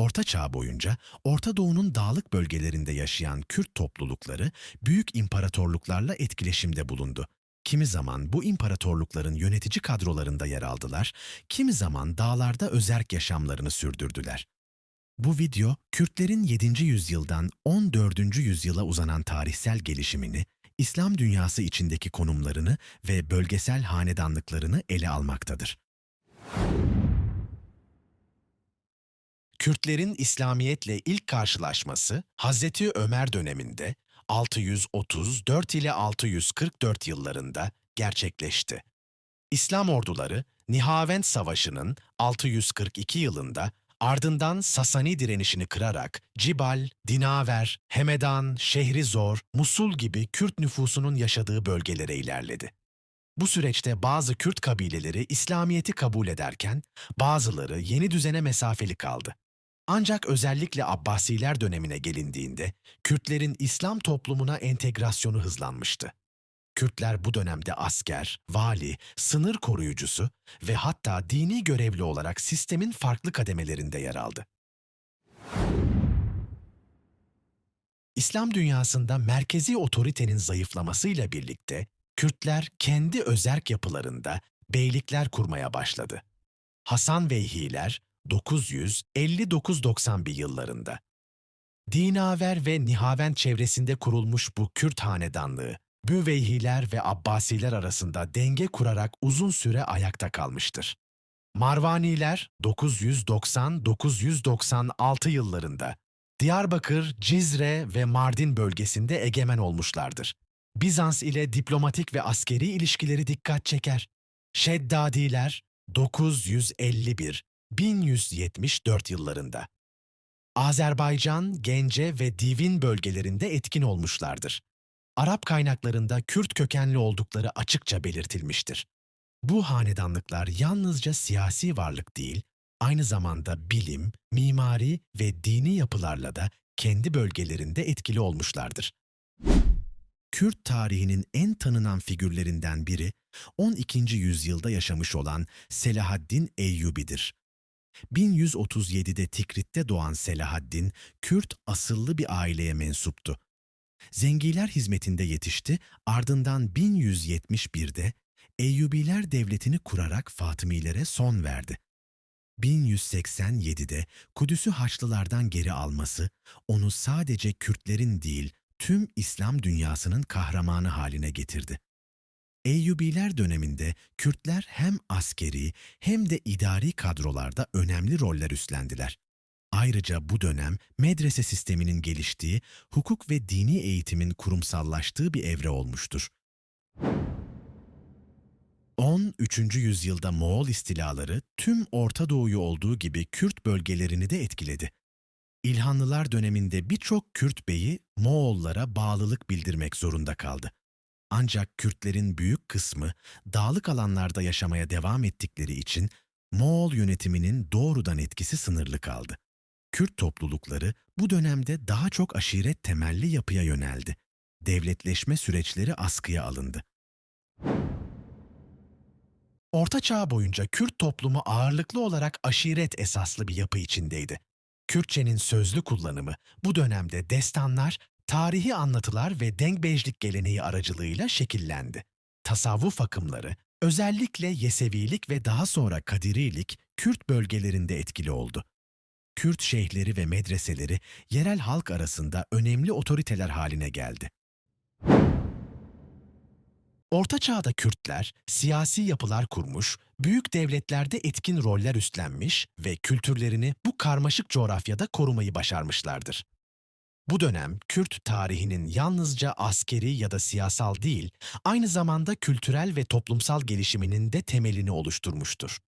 Orta Çağ boyunca Orta Doğu'nun dağlık bölgelerinde yaşayan Kürt toplulukları büyük imparatorluklarla etkileşimde bulundu. Kimi zaman bu imparatorlukların yönetici kadrolarında yer aldılar, kimi zaman dağlarda özerk yaşamlarını sürdürdüler. Bu video, Kürtlerin 7. yüzyıldan 14. yüzyıla uzanan tarihsel gelişimini, İslam dünyası içindeki konumlarını ve bölgesel hanedanlıklarını ele almaktadır. Kürtlerin İslamiyetle ilk karşılaşması Hazreti Ömer döneminde 634 ile 644 yıllarında gerçekleşti. İslam orduları Nihavend Savaşı'nın 642 yılında ardından Sasani direnişini kırarak Cibal, Dinaver, Hemedan, Şehrizor, Musul gibi Kürt nüfusunun yaşadığı bölgelere ilerledi. Bu süreçte bazı Kürt kabileleri İslamiyet'i kabul ederken bazıları yeni düzene mesafeli kaldı. Ancak özellikle Abbasiler dönemine gelindiğinde Kürtlerin İslam toplumuna entegrasyonu hızlanmıştı. Kürtler bu dönemde asker, vali, sınır koruyucusu ve hatta dini görevli olarak sistemin farklı kademelerinde yer aldı. İslam dünyasında merkezi otoritenin zayıflamasıyla birlikte Kürtler kendi özerk yapılarında beylikler kurmaya başladı. Hasan Veyhiler 959-91 yıllarında. Dinaver ve Nihavend çevresinde kurulmuş bu Kürt hanedanlığı, Büveyhiler ve Abbasiler arasında denge kurarak uzun süre ayakta kalmıştır. Marvaniler 990-996 yıllarında Diyarbakır, Cizre ve Mardin bölgesinde egemen olmuşlardır. Bizans ile diplomatik ve askeri ilişkileri dikkat çeker. Şeddadiler 951 1174 yıllarında. Azerbaycan, Gence ve Divin bölgelerinde etkin olmuşlardır. Arap kaynaklarında Kürt kökenli oldukları açıkça belirtilmiştir. Bu hanedanlıklar yalnızca siyasi varlık değil, aynı zamanda bilim, mimari ve dini yapılarla da kendi bölgelerinde etkili olmuşlardır. Kürt tarihinin en tanınan figürlerinden biri 12. yüzyılda yaşamış olan Selahaddin Eyyubi'dir. 1137'de Tikrit'te doğan Selahaddin, Kürt asıllı bir aileye mensuptu. Zengiler hizmetinde yetişti, ardından 1171'de Eyyubiler devletini kurarak Fatımilere son verdi. 1187'de Kudüs'ü Haçlılardan geri alması, onu sadece Kürtlerin değil, tüm İslam dünyasının kahramanı haline getirdi. Eyyubiler döneminde Kürtler hem askeri hem de idari kadrolarda önemli roller üstlendiler. Ayrıca bu dönem medrese sisteminin geliştiği, hukuk ve dini eğitimin kurumsallaştığı bir evre olmuştur. 13. yüzyılda Moğol istilaları tüm Orta Doğu'yu olduğu gibi Kürt bölgelerini de etkiledi. İlhanlılar döneminde birçok Kürt beyi Moğollara bağlılık bildirmek zorunda kaldı. Ancak Kürtlerin büyük kısmı dağlık alanlarda yaşamaya devam ettikleri için Moğol yönetiminin doğrudan etkisi sınırlı kaldı. Kürt toplulukları bu dönemde daha çok aşiret temelli yapıya yöneldi. Devletleşme süreçleri askıya alındı. Orta Çağ boyunca Kürt toplumu ağırlıklı olarak aşiret esaslı bir yapı içindeydi. Kürtçenin sözlü kullanımı bu dönemde destanlar, tarihi anlatılar ve dengbejlik geleneği aracılığıyla şekillendi. Tasavvuf akımları, özellikle Yesevilik ve daha sonra Kadirilik, Kürt bölgelerinde etkili oldu. Kürt şeyhleri ve medreseleri yerel halk arasında önemli otoriteler haline geldi. Orta Çağ'da Kürtler siyasi yapılar kurmuş, büyük devletlerde etkin roller üstlenmiş ve kültürlerini bu karmaşık coğrafyada korumayı başarmışlardır. Bu dönem Kürt tarihinin yalnızca askeri ya da siyasal değil, aynı zamanda kültürel ve toplumsal gelişiminin de temelini oluşturmuştur.